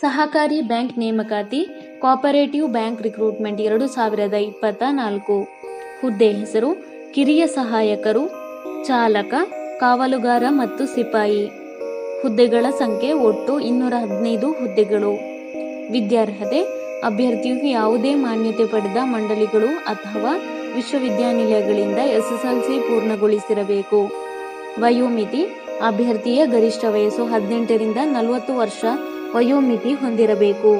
ಸಹಕಾರಿ ಬ್ಯಾಂಕ್ ನೇಮಕಾತಿ, cooperative bank recruitment ಎರಡು ಸಾವಿರದ ಇಪ್ಪತ್ತ ನಾಲ್ಕು ಹುದ್ದೆ ಹೆಸರು, ಕಿರಿಯ ಸಹಾಯಕರು, ಚಾಲಕ, ಕಾವಲುಗಾರ ಮತ್ತು ಸಿಪಾಯಿ. ಹುದ್ದೆಗಳ ಸಂಖ್ಯೆ ಒಟ್ಟು ಇನ್ನೂರ ಹದಿನೈದು ಹುದ್ದೆಗಳು. ವಿದ್ಯಾರ್ಹತೆ, ಅಭ್ಯರ್ಥಿಯು ಯಾವುದೇ ಮಾನ್ಯತೆ ಪಡೆದ ಮಂಡಳಿಗಳು ಅಥವಾ ವಿಶ್ವವಿದ್ಯಾನಿಲಯಗಳಿಂದ ಎಸ್ಎಸ್ಎಲ್ಸಿ ಪೂರ್ಣಗೊಳಿಸಿರಬೇಕು. ವಯೋಮಿತಿ, ಅಭ್ಯರ್ಥಿಯ ಗರಿಷ್ಠ ವಯಸ್ಸು ಹದಿನೆಂಟರಿಂದ ನಲವತ್ತು ವರ್ಷ ವಯೋಮಿತಿ ಹೊಂದಿರಬೇಕು.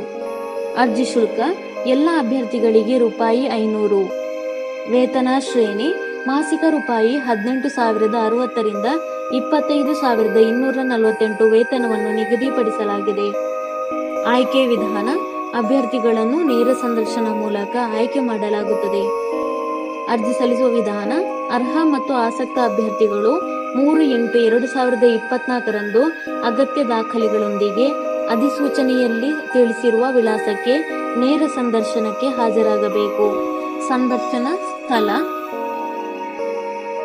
ಅರ್ಜಿ ಶುಲ್ಕ ಎಲ್ಲ ಅಭ್ಯರ್ಥಿಗಳಿಗೆ ರೂಪಾಯಿ ಐನೂರು. ವೇತನ ಶ್ರೇಣಿ ಮಾಸಿಕ ರೂಪಾಯಿ ಹದಿನೆಂಟು ಸಾವಿರದ ಅರವತ್ತರಿಂದ ಇಪ್ಪತ್ತೈದು ಸಾವಿರದ ಇನ್ನೂರ ನಲವತ್ತೆಂಟು ವೇತನವನ್ನು ನಿಗದಿಪಡಿಸಲಾಗಿದೆ. ಆಯ್ಕೆ ವಿಧಾನ ಅಭ್ಯರ್ಥಿಗಳನ್ನು ನೇರ ಸಂದರ್ಶನ ಮೂಲಕ ಆಯ್ಕೆ ಮಾಡಲಾಗುತ್ತದೆ. ಅರ್ಜಿ ಸಲ್ಲಿಸುವ ವಿಧಾನ ಅರ್ಹ ಮತ್ತು ಆಸಕ್ತ ಅಭ್ಯರ್ಥಿಗಳು ಮೂರು ಎಂಟು ಎರಡು ಸಾವಿರದ ಇಪ್ಪತ್ನಾಲ್ಕರಂದು ಅಗತ್ಯ ದಾಖಲೆಗಳೊಂದಿಗೆ ಅಧಿಸೂಚನೆಯಲ್ಲಿ ತಿಳಿಸಿರುವ ವಿಳಾಸಕ್ಕೆ ನೇರ ಸಂದರ್ಶನಕ್ಕೆ ಹಾಜರಾಗಬೇಕು. ಸಂದರ್ಶನ ಸ್ಥಳ.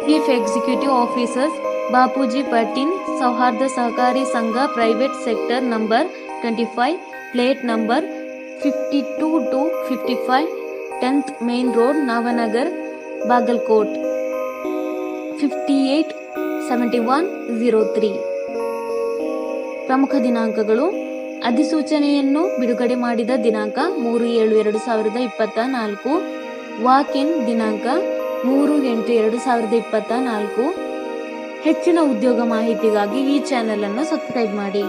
Chief executive officers Bapuji Patil ಸೌಹಾರ್ದ ಸಹಕಾರಿ ಸಂಘ private sector number twenty five plate number fifty two to fifty five tenth main road Navanagar Bagalkot fifty eight seventy one zero three ಪ್ರಮುಖ ದಿನಾಂಕಗಳು ಅಧಿಸೂಚನೆಯನ್ನು ಬಿಡುಗಡೆ ಮಾಡಿದ ದಿನಾಂಕ ಮೂರು ಏಳು ಎರಡು ಸಾವಿರದ ಇಪ್ಪತ್ತ ನಾಲ್ಕು. ವಾಕ್ ಇನ್ ದಿನಾಂಕ ಮೂರು ಎಂಟು ಎರಡು ಸಾವಿರದ ಇಪ್ಪತ್ತ ನಾಲ್ಕು. ಹೆಚ್ಚಿನ ಉದ್ಯೋಗ ಮಾಹಿತಿಗಾಗಿ ಈ ಚಾನೆಲ್ ಅನ್ನು ಸಬ್ಸ್ಕ್ರೈಬ್ ಮಾಡಿ.